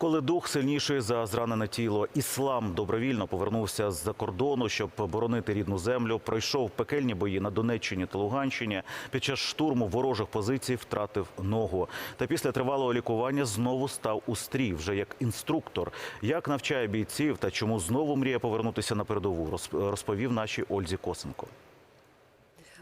Коли дух сильніший за зранене тіло, іслам добровільно повернувся з-за кордону, щоб боронити рідну землю. Пройшов пекельні бої на Донеччині та Луганщині. Під час штурму ворожих позицій втратив ногу. Та після тривалого лікування знову став у стрій, вже як інструктор. Як навчає бійців та чому знову мріє повернутися на передову, розп- розповів нашій Ользі Косенко.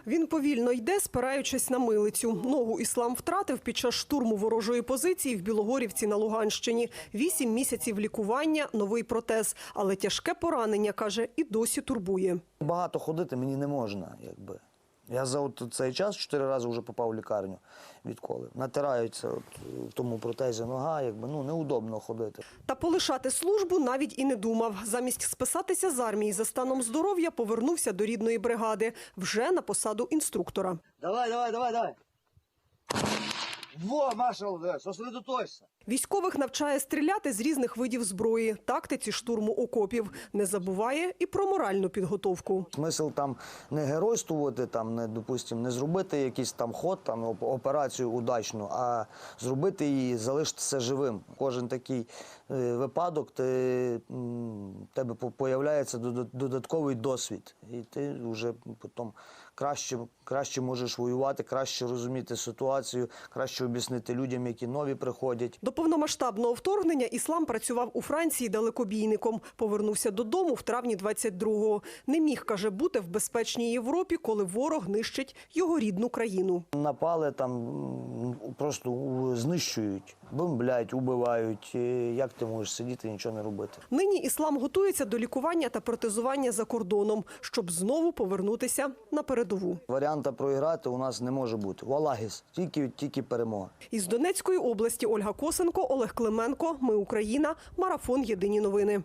Він повільно йде, спираючись на милицю. Ногу іслам втратив під час штурму ворожої позиції в Білогорівці на Луганщині. Вісім місяців лікування, новий протез. Але тяжке поранення, каже, і досі турбує. Багато ходити мені не можна, якби. Я за от цей час чотири рази вже попав в лікарню відколи. Натирається от в тому протезі нога, якби ну неудобно ходити. Та полишати службу навіть і не думав. Замість списатися з армії за станом здоров'я повернувся до рідної бригади вже на посаду інструктора. Давай, давай, давай, давай. Во, Маша, сосредоточься. Військових навчає стріляти з різних видів зброї, тактиці штурму окопів. Не забуває і про моральну підготовку. Смисл там не геройствувати, там не допустим, не зробити якийсь там ход, там операцію удачну, а зробити її, залишитися живим. Кожен такий е, випадок, ти, м, тебе по- появляється додат- додатковий досвід, і ти вже потім краще, краще можеш воювати, краще розуміти ситуацію, краще об'яснити людям, які нові приходять. До повномасштабного вторгнення іслам працював у Франції далекобійником. Повернувся додому в травні 22-го. Не міг, каже, бути в безпечній Європі, коли ворог нищить його рідну країну. Напали там просто знищують, бомблять, убивають. Як ти можеш сидіти і нічого не робити? Нині іслам готується до лікування та протезування за кордоном, щоб знову повернутися на передову. Варіанта проіграти у нас не може бути. Валагіс, тільки, тільки перемога. Із Донецької області Ольга Косенко, Олег Клименко. Ми Україна. Марафон. Єдині новини.